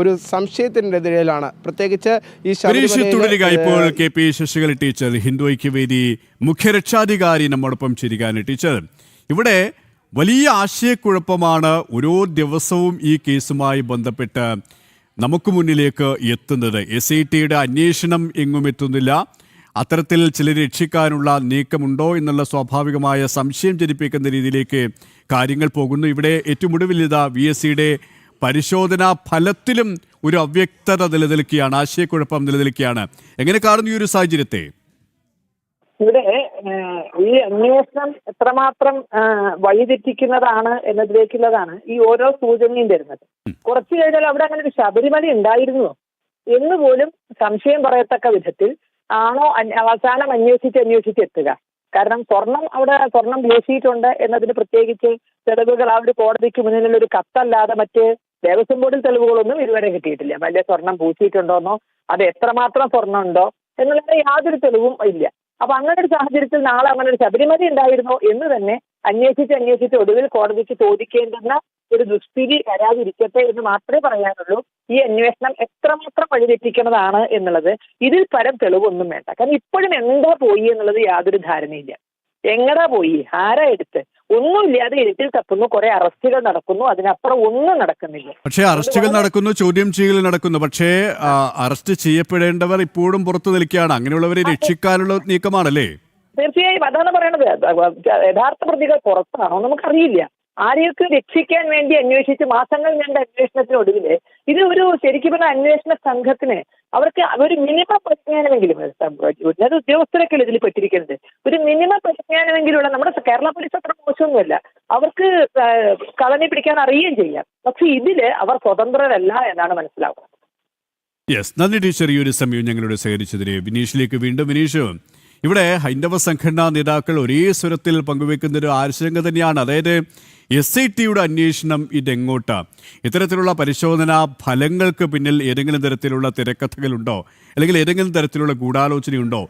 ഒരു സംശയത്തിനെതിരെയാണ്. പ്രത്യേകിച്ച് ഈ തുടരുക ഇപ്പോൾ K P Sasikala teacher Hindu Aikyavedi മുഖ്യരക്ഷാധികാരി നമ്മോടൊപ്പം ചേരുകയാണ് ടീച്ചർ ഇവിടെ വലിയ ആശയക്കുഴപ്പമാണ് ഓരോ ദിവസവും ഈ കേസുമായി ബന്ധപ്പെട്ട് നമുക്ക് മുന്നിലേക്ക് എത്തുന്നത്. എസ് ഐ ടിയുടെ അന്വേഷണം എങ്ങും എത്തുന്നില്ല. അത്തരത്തിൽ ചിലർ രക്ഷിക്കാനുള്ള നീക്കമുണ്ടോ എന്നുള്ള സ്വാഭാവികമായ സംശയം ജനിപ്പിക്കുന്ന രീതിയിലേക്ക് കാര്യങ്ങൾ പോകുന്നു. ഇവിടെ ഏറ്റവും ഒടുവിൽ ഇതാ വി എസ് സിയുടെ പരിശോധനാ ഫലത്തിലും ഒരു അവ്യക്തത നിലനിൽക്കുകയാണ് ആശയക്കുഴപ്പം നിലനിൽക്കുകയാണ്. എങ്ങനെ കാണുന്നു ഈ ഒരു സാഹചര്യത്തെ? ഇവിടെ ഈ അന്വേഷണം എത്രമാത്രം വഴിതെറ്റിക്കുന്നതാണ് എന്നതിലേക്കുള്ളതാണ് ഈ ഓരോ സൂചനയും തരുന്നത്. കുറച്ചു കഴിഞ്ഞാൽ അവിടെ അങ്ങനെ ഒരു ശബരിമല ഉണ്ടായിരുന്നു എന്ന് പോലും സംശയം പറയത്തക്ക വിധത്തിൽ ആണോ അവസാനം അന്വേഷിച്ച് അന്വേഷിച്ച് എത്തുക. കാരണം സ്വർണം അവിടെ സ്വർണം പൂശിയിട്ടുണ്ട് എന്നതിന് പ്രത്യേകിച്ച് തെളിവുകൾ ആ ഒരു കോടതിക്ക് മുന്നിലുള്ള ഒരു കത്തല്ലാതെ മറ്റ് ദേവസ്വം ബോർഡിൽ തെളിവുകളൊന്നും ഇതുവരെ കിട്ടിയിട്ടില്ല. വലിയ സ്വർണം പൂശിയിട്ടുണ്ടോന്നോ അത് എത്രമാത്രം സ്വർണം ഉണ്ടോ എന്നുള്ള യാതൊരു തെളിവും ഇല്ല. അപ്പൊ അങ്ങനെ ഒരു സാഹചര്യത്തിൽ നാളെ അങ്ങനെ ഒരു ശബരിമല ഉണ്ടായിരുന്നോ എന്ന് തന്നെ അന്വേഷിച്ച് അന്വേഷിച്ച് ഒടുവിൽ കോടതിക്ക് ചോദിക്കേണ്ടുന്ന ഒരു ദുസ്ഥിതി വരാതിരിക്കട്ടെ എന്ന് മാത്രമേ പറയാനുള്ളൂ. ഈ അന്വേഷണം എത്രമാത്രം വഴിതെറ്റിക്കുന്നതാണ് എന്നുള്ളത് ഇതിൽ പരം തെളിവൊന്നും വേണ്ട. കാരണം ഇപ്പോഴും എന്താ പോയി എന്നുള്ളത് യാതൊരു ധാരണയില്ല. എങ്ങടാ പോയി? ആരാ എടുത്ത്? ഒന്നുമില്ലാതെ ഇരുട്ടിൽ തപ്പുന്നു. കുറെ അറസ്റ്റുകൾ നടക്കുന്നു. അതിനപ്പുറം ഒന്നും നടക്കുന്നില്ല. പക്ഷേ അറസ്റ്റുകൾ നടക്കുന്നു ചോദ്യം ചെയ്യൽ നടക്കുന്നു. പക്ഷേ അറസ്റ്റ് ചെയ്യപ്പെടേണ്ടവർ ഇപ്പോഴും പുറത്തു നിൽക്കുകയാണ്. അങ്ങനെയുള്ളവരെ രക്ഷിക്കാനുള്ള നീക്കമാണല്ലേ? തീർച്ചയായും അതാണ് പറയണത്. യഥാർത്ഥ പ്രതികൾ പുറത്താണോ നമുക്കറിയില്ല. ആരെയൊക്കെ രക്ഷിക്കാൻ വേണ്ടി അന്വേഷിച്ച് മാസങ്ങൾ നീണ്ട അന്വേഷണത്തിനൊടുവിൽ ഇത് ഒരു ശരിക്കും പറഞ്ഞ അന്വേഷണ സംഘത്തിന് അവർക്ക് ഒരു മിനിമം പരിജ്ഞാനമെങ്കിലും ഉന്നത ഉദ്യോഗസ്ഥരൊക്കെ ഇതിൽ പറ്റിയിരിക്കുന്നത് ഒരു മിനിമം പരിജ്ഞാനമെങ്കിലുള്ള നമ്മുടെ കേരള പോലീസ് അത്ര മോശമൊന്നുമില്ല. അവർക്ക് കളനി പിടിക്കാൻ അറിയുകയും ചെയ്യാം. പക്ഷെ ഇതിൽ അവർ സ്വതന്ത്രരല്ല എന്നാണ് മനസ്സിലാവുന്നത്. യെസ്. നന്ദി ടീച്ചർ. ഈ ഒരു സമയം ഞങ്ങളോട് സഹകരിച്ചതിന് വിനീഷിലേക്ക് വീണ്ടും വിനീഷ്. ഇവിടെ ഹൈന്ദവ സംഘടനാ നേതാക്കൾ ഒരേ സ്വരത്തിൽ പങ്കുവെക്കുന്ന ഒരു ആശങ്ക തന്നെയാണ്. അതായത് എസ് ഐ ടിയുടെ അന്വേഷണം ഇതെങ്ങോട്ട്? ഇത്തരത്തിലുള്ള പരിശോധനാ ഫലങ്ങൾക്ക് പിന്നിൽ ഏതെങ്കിലും തരത്തിലുള്ള തിരക്കഥകളുണ്ടോ? അല്ലെങ്കിൽ ഏതെങ്കിലും തരത്തിലുള്ള ഗൂഢാലോചനയുണ്ടോ?